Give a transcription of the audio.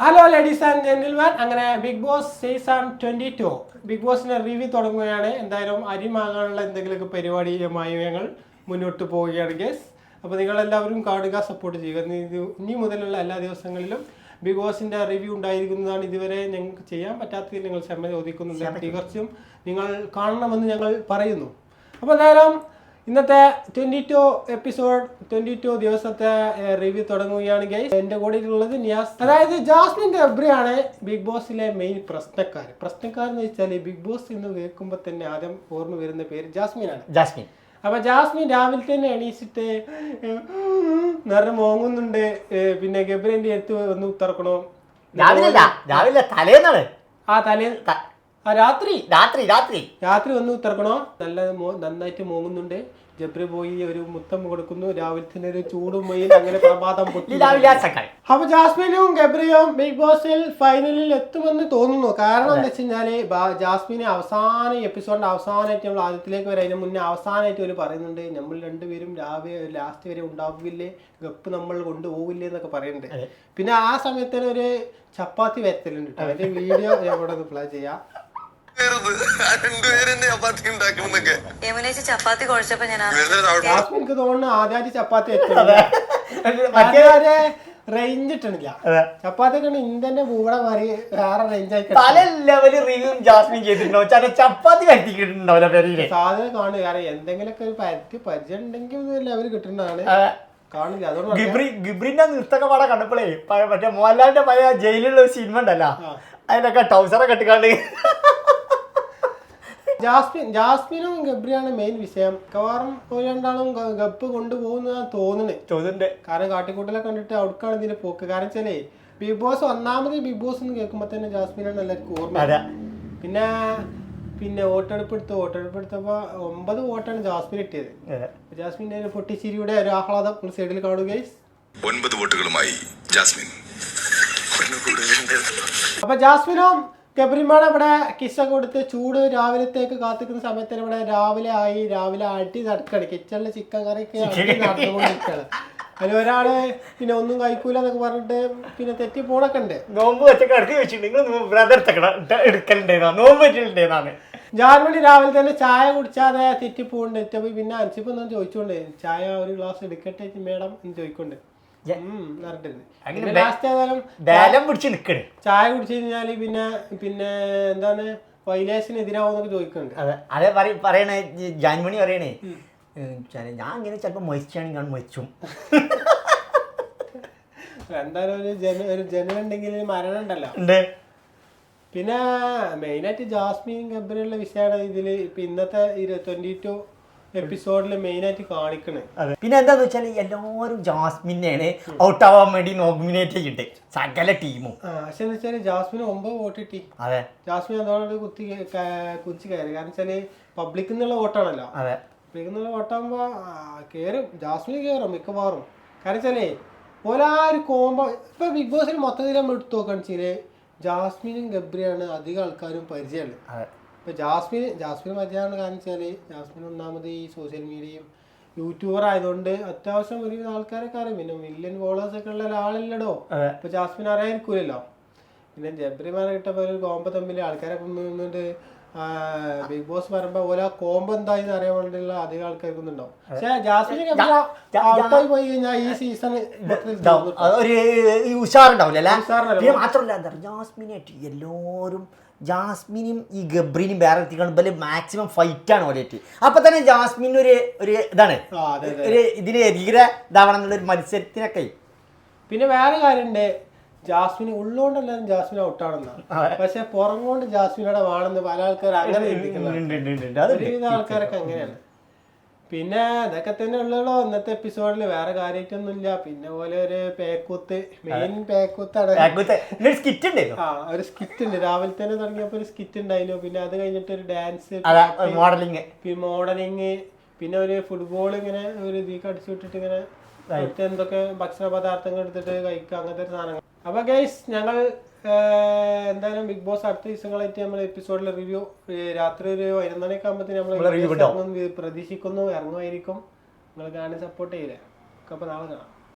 Hello ladies and gentleman അങ്ങനെ big boss season twenty two big ബോസിന്റെ review തുടങ്ങുകയാണ്. എന്തായാലും അരിമാകാനുള്ള എന്തെങ്കിലുമൊക്കെ പരിപാടിയുമായി ഞങ്ങൾ മുന്നോട്ട് പോവുകയാണ് ഗേസ് അപ്പോൾ നിങ്ങളെല്ലാവരും കാണുക സപ്പോർട്ട് ചെയ്യുക. ഇനി മുതലുള്ള എല്ലാ ദിവസങ്ങളിലും ബിഗ് ബോസിന്റെ റിവ്യൂ ഉണ്ടായിരിക്കുന്നതാണ് ഇതുവരെ ഞങ്ങൾക്ക് ചെയ്യാൻ പറ്റാത്തതിൽ ഞങ്ങൾ ക്ഷമ ചോദിക്കുന്നുണ്ട്. തീർച്ചയായും നിങ്ങൾ കാണണമെന്ന് ഞങ്ങൾ പറയുന്നു. അപ്പോൾ എന്തായാലും ഇന്നത്തെ twenty two episode twenty two ദിവസത്തെ റിവ്യൂ തുടങ്ങുകയാണ് ഗൈസ് എന്റെ കൂടെ ഉള്ളത് നിയാസ്. അതായത് ജാസ്മിൻ ഗബ്രിയാണ് ബിഗ് ബോസിലെ മെയിൻ പ്രശ്നക്കാർ പ്രശ്നക്കാർ എന്ന് വെച്ചാൽ ബിഗ് ബോസ് എന്ന് കേൾക്കുമ്പോൾ തന്നെ ആദ്യം ഓർമ്മ വരുന്ന പേര് ജാസ്മിൻ ആണ് ജാസ്മിൻ. അപ്പൊ ജാസ്മിൻ രാവിലെ തന്നെ എണീച്ചിട്ട് നിറം മോങ്ങുന്നുണ്ട്. പിന്നെ ഗബ്രിന്റെ അടുത്ത് ഒന്ന് ഉത്തറക്കണോ രാവിലെ രാവിലെ തലേന്നാണ്. ആ തലേ ആ രാത്രി? രാത്രി രാത്രി. രാത്രി വന്ന് ഉത്തർക്കണോ നല്ല നന്നായിട്ട് മൂങ്ങുന്നുണ്ട്. ജബ്രി പോയി ഒരു മുത്തം കൊടുക്കുന്നു. രാവിലെ തന്നെ ഒരു ചൂടും മയിൽ അങ്ങനെ പ്രഭാതം പൊട്ടി. അപ്പൊ ജാസ്മിനും ഗബ്രിയും ബിഗ് ബോസിൽ ഫൈനലിൽ എത്തുമെന്ന് തോന്നുന്നു. കാരണം എന്താ വെച്ച് കഴിഞ്ഞാൽ ബ- അവസാന എപ്പിസോഡിന്റെ അവസാനമായിട്ട് നമ്മൾ ആദ്യത്തിലേക്ക് വരെ. അതിന് മുന്നേ അവസാനമായിട്ട് അവർ പറയുന്നുണ്ട് നമ്മൾ രണ്ടുപേരും രാവിലെ ലാസ്റ്റ് വരെ ഉണ്ടാവില്ലേ? ഗപ്പ് നമ്മൾ കൊണ്ടുപോകില്ലേ എന്നൊക്കെ പറയുന്നുണ്ട്. പിന്നെ ആ സമയത്ത് ഒരു ചപ്പാത്തി വരത്തലുണ്ട് കേട്ടോ അതിന്റെ വീഡിയോ ഞാൻ ഇവിടെ ഒന്ന് പ്ലേ ചെയ്യാം. യമുനേച്ചി ചപ്പാത്തി കുഴച്ചപ്പോ ഞാൻ എനിക്ക് തോന്നുന്നു ആദ്യമായിട്ട് ചപ്പാത്തി മറ്റേ മറ്റേ റേഞ്ച് ഇട്ടണില്ല അതെ. ചപ്പാത്തി ഇന്ത്യന്റെ കൂടെ മാറി വേറെ റേഞ്ച് ആയി പല ലെവൽ റിവ്യൂം ജാസ്മിൻ ചെയ്തിട്ടുണ്ടോ ചില ചപ്പാത്തി വരുത്തിക്കിട്ടുണ്ടാവില്ല പെരയിൽ സാധനം കാണുക കാരണം എന്തെങ്കിലുമൊക്കെ ഒരു പരത്തി പരിചയം ഉണ്ടെങ്കിൽ ലെവൽ കിട്ടുന്നതാണ്. കാണില്ല അതുകൊണ്ട് പറയാം. ഗിബ്രി ഗിബ്രിന്റെ നൃത്തൊക്കെ പാടെ കണ്ടപ്പോഴേ മറ്റേ മോഹൻലാലിന്റെ പഴയ ജയിലിലുള്ള ഒരു സിനിമ ഉണ്ടല്ലോ. അതിനൊക്കെ അതിലൊക്കെ ടൗസറൊക്കെ ഇട്ടുകാണ്ട്. ജാസ്മിൻ ജാസ്മിനും ഗബ്രിയാണ് മെയിൻ വിഷയം. മിക്കവാറും ഒരു രണ്ടാളും ഗപ്പ് കൊണ്ടുപോകുന്നതാണ് തോന്നുന്നത് ചോദ്യന്റെ കാരണം കാട്ടിക്കൂട്ടലെ കണ്ടിട്ട് അവിടേക്കാണ് ഇതിന്റെ പോക്ക്. കാരണം വെച്ചാലേ ബിഗ് ബോസ് ഒന്നാമത് ബിഗ് ബോസ് എന്ന് കേൾക്കുമ്പോൾ തന്നെ ജാസ്മിനാണ് എല്ലാവർക്കും ഓർമ്മ പിന്നെ പിന്നെ വോട്ടെടുപ്പ് എടുത്ത് വോട്ടെടുപ്പ് എടുത്തപ്പോൾ ഒമ്പത് വോട്ടാണ് ജാസ്മിൻ കിട്ടിയത്. അതെ. ജാസ്മിന്റെ ഒരു പൊട്ടിച്ചിരിയുടെ ഒരു ആഹ്ലാദം നിങ്ങൾ സൈഡിൽ കാണുകയും ഒൻപത് വോട്ടുകളുമായി ജാസ്മിൻ. അപ്പൊ ജാസ്മിനും ഗബ്രിമാടെ ഇവിടെ കിസ കൊടുത്ത് ചൂട് രാവിലത്തേക്ക് കാത്തിക്കുന്ന സമയത്ത് ഇവിടെ രാവിലെ ആയി രാവിലെ അടി നടക്കാണ്. കിച്ചണിൽ ചിക്കൻ കറി അടി നടന്നുകൊണ്ടിരിക്കുകയാണ്. അതിൽ ഒരാൾ പിന്നെ ഒന്നും കഴിക്കൂല എന്നൊക്കെ പറഞ്ഞിട്ട് പിന്നെ തെറ്റി പോണൊക്കെ ഉണ്ട്. നോമ്പ് വെച്ചൊക്കെ നിങ്ങൾ ബ്രദർ നോമ്പ് ജാൻമണി രാവിലെ തന്നെ ചായ കുടിച്ചാതെ തെറ്റി പോകുന്നുണ്ട് പിന്നെ അനുസരിപ്പൊന്നും ചോദിച്ചോണ്ട് ചായ ഒരു ഗ്ലാസ് എടുക്കട്ടെ മേഡം? എന്ന് ചോദിക്കൊണ്ട്. ഉം, പറഞ്ഞിട്ടുണ്ട്. അങ്ങനെ പിന്നെ ബേ- ലാസ്റ്റ് ഏതായാലും പിടിച്ച് നിക്കണ്. ചായ കുടിച്ചു കഴിഞ്ഞാൽ പിന്നെ പിന്നെ എന്താണ് വൈലേഷന് എതിരാവുന്നൊക്കെ ചോദിക്കുന്നുണ്ട് അതെ അതെ പറയണേ ജാൻമണി പറയണേ ഞാൻ ഇങ്ങനെ ചിലപ്പോൾ മൊയിച്ചാണെങ്കിൽ ഞാൻ മൊയിച്ചും എന്തായാലും ഒരു ജന ഒരു ജനം ഉണ്ടെങ്കിൽ മരണം ഉണ്ടല്ലോ. ഉണ്ട്. പിന്നെ മെയിനായിട്ട് ജാസ്മിൻ ഗബ്രിയുള്ള വിഷയമാണ് ഇതിൽ ഇപ്പൊ ഇന്നത്തെ ട്വന്റി ടു എപ്പിസോഡിൽ മെയിനായിട്ട് കാണിക്കണേ. അതെ. പിന്നെ എന്താന്ന് വെച്ചാൽ എല്ലാവരും ജാസ്മിനെയാണ് ഔട്ട് ആവാൻ വേണ്ടി നോമിനേറ്റ് ചെയ്യുന്നുണ്ട് സകല ടീമും പക്ഷെ എന്ന് വെച്ചാൽ ജാസ്മിന് ഒമ്പത് വോട്ട് കിട്ടി. അതെ. ജാസ്മിൻ അതോട് കുത്തി കുതിച്ച് കയറി. കാരണം വെച്ചാൽ പബ്ലിക്കിൽ നിന്നുള്ള വോട്ടാണല്ലോ. അതെ. പബ്ലിക്കിൽ നിന്നുള്ള വോട്ടാകുമ്പോ കേറും. ജാസ്മിൻ കേറും മിക്കവാറും. കാരണം വെച്ചാലേ ഓരോ ഒരു കോമ്പോ ഇപ്പൊ ബിഗ് ബോസിൽ മൊത്തത്തിൽ നമ്മൾ എടുത്തു നോക്കുകയാണെന്ന് വെച്ചാൽ ജാസ്മിനും ഗബ്രിയാണ് അധികം ആൾക്കാരും പരിചയമുള്ളത്. അതെ ഇപ്പൊ ജാസ്മിൻ ജാസ്മിൻ മതിയാണ് കാരണം വെച്ചാൽ ജാസ്മിൻ ഒന്നാമത് ഈ സോഷ്യൽ മീഡിയയും യൂട്യൂബർ ആയതുകൊണ്ട് അത്യാവശ്യം ഒരു ആൾക്കാരൊക്കെ അറിയും. പിന്നെ മില്യൺ ഫോളോവേഴ്സ് ഒക്കെ ഉള്ള ഒരാളല്ലടോ. ഇപ്പോൾ ഇപ്പൊ ജാസ്മിൻ അറിയാതിരിക്കൂലല്ലോ. പിന്നെ ജബ്രിമാരെ കിട്ടപ്പോൾ ഒരു കോമ്പോ തമ്മിൽ ആൾക്കാരെ നിന്നിട്ട് ബിഗ് ബോസ് പറയുമ്പോ ഓരോ കോമ്പ് എന്തായെന്ന് അറിയാൻ വേണ്ടിയുള്ള അധികം ആൾക്കാർക്ക് ഉണ്ടാവും ജാസ്മിൻ ജാ- ഔട്ടായി പോയി കഴിഞ്ഞാൽ ഈ സീസൺ. ഒരു ഈ ഉഷാറുണ്ടാവില്ല പിന്നെ മാത്രമല്ല എന്താ പറയുക ജാസ്മിനായിട്ട് എല്ലാവരും ജാസ്മിനും ഈ ഗബ്രീനും വേറെ എത്തിക്കണം മാക്സിമം ഫൈറ്റ് ആണ് ഓലേറ്റ് അപ്പൊ തന്നെ ജാസ്മിൻ ഒരു ഒരു ഇതാണ്. ഒരു ഇതിന് എതിരെ ഇതാവണം എന്നുള്ള ഒരു മത്സരത്തിനൊക്കെ. പിന്നെ വേറെ കാര്യണ്ട് ജാസ്മിന് ഉള്ളുകൊണ്ട് എല്ലാവരും ജാസ്മിൻ ഔട്ടാണെന്നാണ്. പക്ഷെ പുറം കൊണ്ട് ജാസ്മിനോടെ വേണമെന്ന് പല ആൾക്കാർ അങ്ങനെ ചിന്തിക്കുന്നുണ്ട് ആൾക്കാരൊക്കെ അങ്ങനെയാണ്. പിന്നെ ഇതൊക്കെ തന്നെ ഉള്ളൂ ഇന്നത്തെ എപ്പിസോഡിൽ വേറെ കാര്യമായിട്ടൊന്നുമില്ല പിന്നെ പോലെ ഒരു പേക്കൂത്ത് മെയിൻ പേക്കൂത്താണ്. ആ ഒരു സ്കിറ്റ് ഉണ്ട്. രാവിലെ തന്നെ തുടങ്ങിയപ്പോ ഒരു സ്കിറ്റ് ഉണ്ടായിരുന്നു പിന്നെ അത് കഴിഞ്ഞിട്ട് ഒരു ഡാൻസ് മോഡലിംഗ് മോഡലിങ് പിന്നെ മോഡലിങ് പിന്നെ ഒരു ഫുട്ബോൾ ഇങ്ങനെ ഒരു ഇതിക്ക് അടിച്ചു വിട്ടിട്ട് ഇങ്ങനെ എന്തൊക്കെ ഭക്ഷണ പദാർത്ഥങ്ങൾ എടുത്തിട്ട് കഴിക്കുക അങ്ങനത്തെ ഒരു സാധനങ്ങൾ. അപ്പൊ ഗൈസ് ഞങ്ങൾ എന്തായാലും ബിഗ് ബോസ് അടുത്ത ദിവസങ്ങളായിട്ട് നമ്മൾ എപ്പിസോഡിൽ റിവ്യൂ രാത്രി ഒരു പതിനൊന്നരയൊക്കെ ആകുമ്പോഴത്തേന് review നമ്മൾ പ്രതീക്ഷിക്കുന്നു ഇറങ്ങുമായിരിക്കും. നിങ്ങൾ കാണാൻ സപ്പോർട്ട് ചെയ്യില്ലേ അപ്പോൾ നാളെ കാണാം.